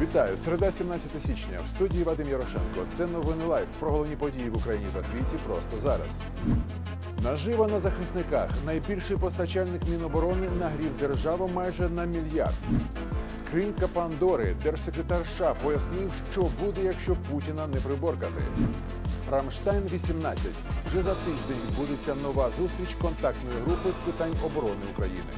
Вітаю! Середа 17 січня. В студії Вадим Ярошенко. Це новини лайф про головні події в Україні та світі просто зараз. Нажива на захисниках. Найбільший постачальник Міноборони нагрів державу майже на мільярд. Скринька Пандори. Держсекретар США пояснив, що буде, якщо Путіна не приборкати. Рамштайн 18. Вже за тиждень відбудеться нова зустріч контактної групи з питань оборони України.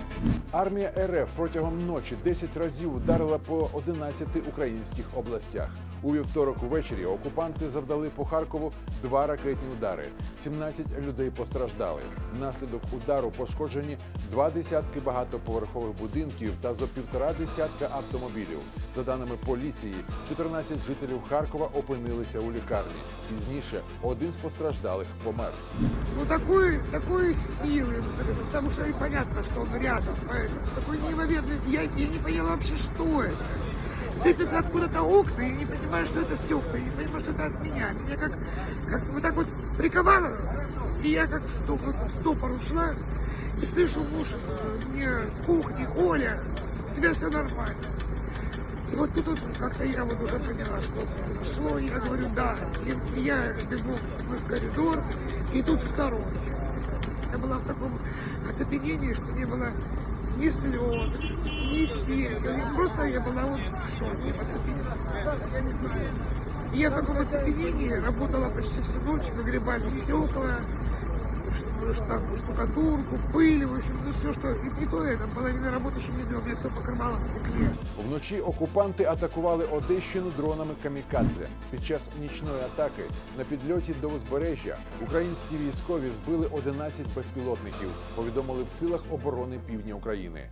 Армія РФ протягом ночі 10 разів вдарила по 11 українських областях. У вівторок увечері окупанти завдали по Харкову два ракетні удари. 17 людей постраждали. Внаслідок удару пошкоджені два десятки багатоповерхових будинків та зо півтора десятка автомобілів. За даними поліції, 14 жителів Харкова опинилися у лікарні. Пізніше один з постраждалих помер. Ну такой, такой силы взрыв, потому что и понятно, что он рядом, поэтому такой неимоверный, я, я не поняла вообще, что это. Сыпятся откуда-то окна, я не понимаю, что это стекла, я не понимаю, что это от меня. Меня как, как вот так вот приковало, и я как в ступор, в ступор ушла, и слышу муж э, мне с кухни, Оля, у тебя все нормально. И вот тут вот как-то я вот уже поняла, что произошло. И я говорю, да. И я бегу мы в коридор, и тут второй. Я была в таком оцепенении, что не было ни слез, ни истерики. Просто я была вот в шоке, в оцепенении. И я в таком оцепенении работала почти всю ночь, выгребали стекла, ш- штук- штукатурку, пыль, в общем, ну все, что... И, и то это, половина работы еще не сделала, у меня все покрывало в стекле. Вночі окупанти атакували Одещину дронами камікадзе. Під час нічної атаки на підльоті до узбережжя українські військові збили 11 безпілотників. Повідомили в силах оборони півдня України.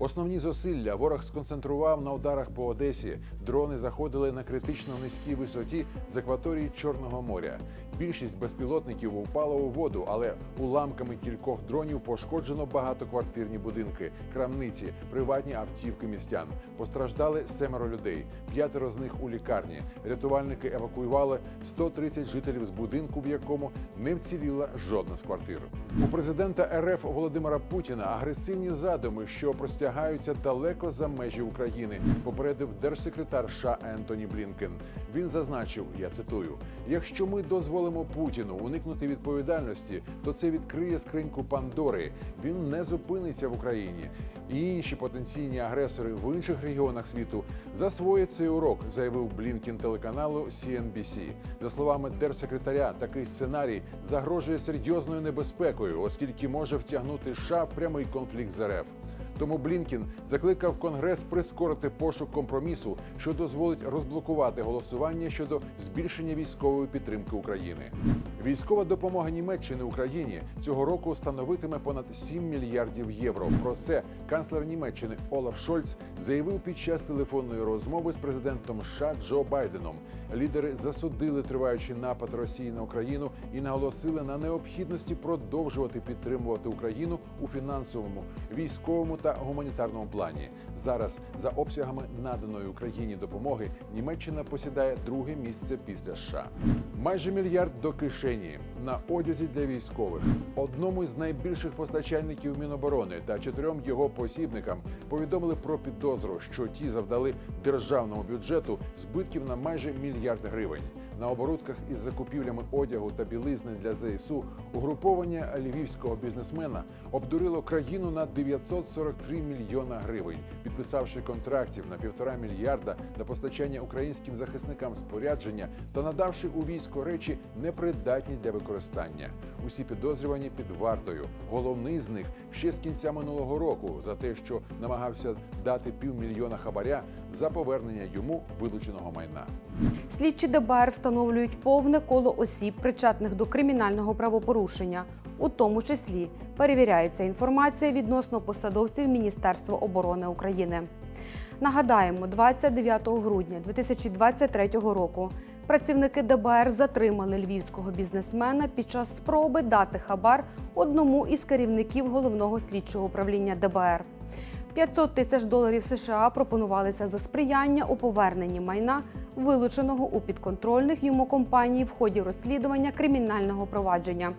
Основні зусилля ворог сконцентрував на ударах по Одесі. Дрони заходили на критично низькій висоті з акваторії Чорного моря. Більшість безпілотників упала у воду, але уламками кількох дронів пошкоджено багатоквартирні будинки, крамниці, приватні автівки містян. Постраждали семеро людей. П'ятеро з них у лікарні. Рятувальники евакуювали 130 жителів з будинку, в якому не вціліла жодна з квартир. У президента РФ Володимира Путіна агресивні задуми, що простягаються далеко за межі України, попередив держсекретар США Ентоні Блінкен. Він зазначив, я цитую: якщо ми дозволимо Путіну уникнути відповідальності, то це відкриє скриньку Пандори. Він не зупиниться в Україні. І інші потенційні агресори в інших регіонах світу засвоять цей урок, заявив Блінкін телеканалу CNBC. За словами держсекретаря, такий сценарій загрожує серйозною небезпекою, оскільки може втягнути США в прямий конфлікт з РФ. Тому Блінкін закликав Конгрес прискорити пошук компромісу, що дозволить розблокувати голосування щодо збільшення військової підтримки України. Військова допомога Німеччини Україні цього року становитиме понад 7 мільярдів євро. Про це канцлер Німеччини Олаф Шольц заявив під час телефонної розмови з президентом США Джо Байденом. Лідери засудили триваючий напад Росії на Україну і наголосили на необхідності продовжувати підтримувати Україну у фінансовому, військовому та гуманітарному плані. Зараз за обсягами наданої Україні допомоги Німеччина посідає друге місце після США. Майже мільярд до кишені на одязі для військових. Одному з найбільших постачальників Міноборони та чотирьом його посібникам повідомили про підозру, що ті завдали державному бюджету збитків на майже мільярд гривень. На оборудках із закупівлями одягу та білизни для ЗСУ угруповання львівського бізнесмена обдурило країну на 943 мільйона гривень, підписавши контрактів на півтора мільярда на постачання українським захисникам спорядження та надавши у військо речі непридатні для використання. Усі підозрювані під вартою. Головний з них ще з кінця минулого року за те, що намагався дати півмільйона хабаря за повернення йому вилученого майна. Слідчі ДБР встановлюють повне коло осіб, причетних до кримінального правопорушення. У тому числі перевіряється інформація відносно посадовців Міністерства оборони України. Нагадаємо, 29 грудня 2023 року працівники ДБР затримали львівського бізнесмена під час спроби дати хабар одному із керівників головного слідчого управління ДБР. 500 тисяч доларів США пропонувалися за сприяння у поверненні майна, вилученого у підконтрольних йому компаній в ході розслідування кримінального провадження.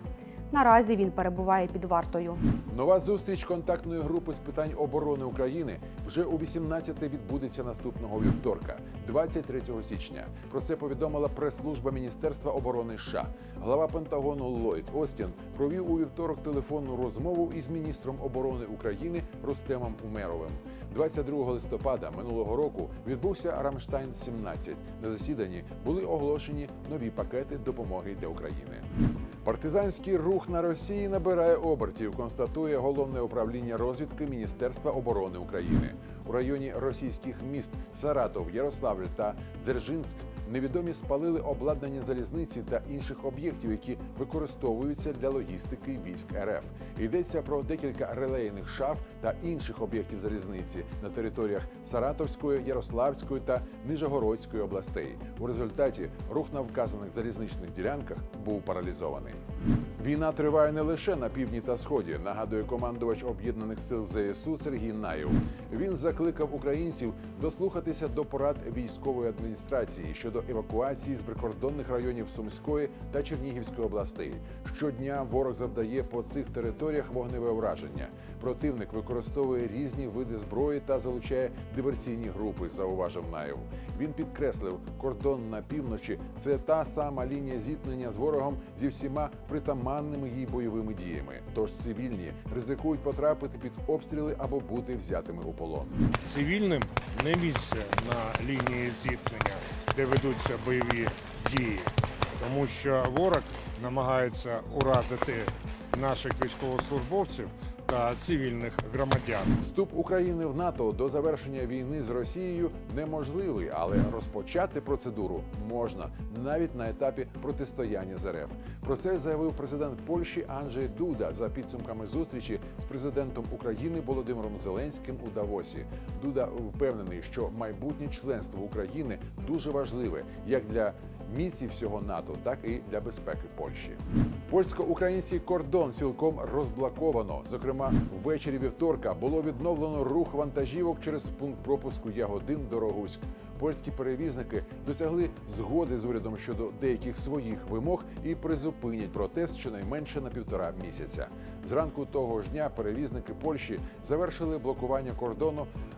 Наразі він перебуває під вартою. Нова зустріч контактної групи з питань оборони України вже у 18 відбудеться наступного вівторка, 23 січня. Про це повідомила прес-служба Міністерства оборони США. Глава Пентагону Ллойд Остін провів у вівторок телефонну розмову із міністром оборони України Рустемом Умеровим. 22 листопада минулого року відбувся Рамштайн 17 На засіданні були оголошені нові пакети допомоги для України. Партизанський рух на Росії набирає обертів, констатує головне управління розвідки Міністерства оборони України. У районі російських міст Саратов, Ярославль та Дзержинськ невідомі спалили обладнання залізниці та інших об'єктів, які використовуються для логістики військ РФ. Йдеться про декілька релейних шаф та інших об'єктів залізниці на територіях Саратовської, Ярославської та Нижегородської областей. У результаті рух на вказаних залізничних ділянках був паралізований. Війна триває не лише на півдні та сході, нагадує командувач об'єднаних сил ЗСУ Сергій Наєв. Він закликав українців дослухатися до порад військової адміністрації щодо евакуації з прикордонних районів Сумської та Чернігівської областей. Щодня ворог завдає по цих територіях вогневе враження. Противник використовує різні види зброї та залучає диверсійні групи. Зауважив Наєв. Він підкреслив, кордон на півночі це та сама лінія зіткнення з ворогом зі всіма притаманними їй бойовими діями. Тож цивільні ризикують потрапити під обстріли або бути взятими у полон. цивільним не місце на лінії зіткнення, де ведуться бойові дії, тому що ворог намагається уразити наших військовослужбовців та цивільних громадян. Вступ України в НАТО до завершення війни з Росією неможливий, але розпочати процедуру можна навіть на етапі протистояння з РФ. Про це заявив президент Польщі Анджей Дуда за підсумками зустрічі з президентом України Володимиром Зеленським у Давосі. Дуда впевнений, що майбутнє членство України дуже важливе як для міці всього НАТО, так і для безпеки Польщі. Польсько-український кордон цілком розблоковано. Зокрема, ввечері вівторка було відновлено рух вантажівок через пункт пропуску Ягодин Дорогуськ. Польські перевізники досягли згоди з урядом щодо деяких своїх вимог і призупинять протест щонайменше на півтора місяця. Зранку того ж дня перевізники Польщі завершили блокування кордону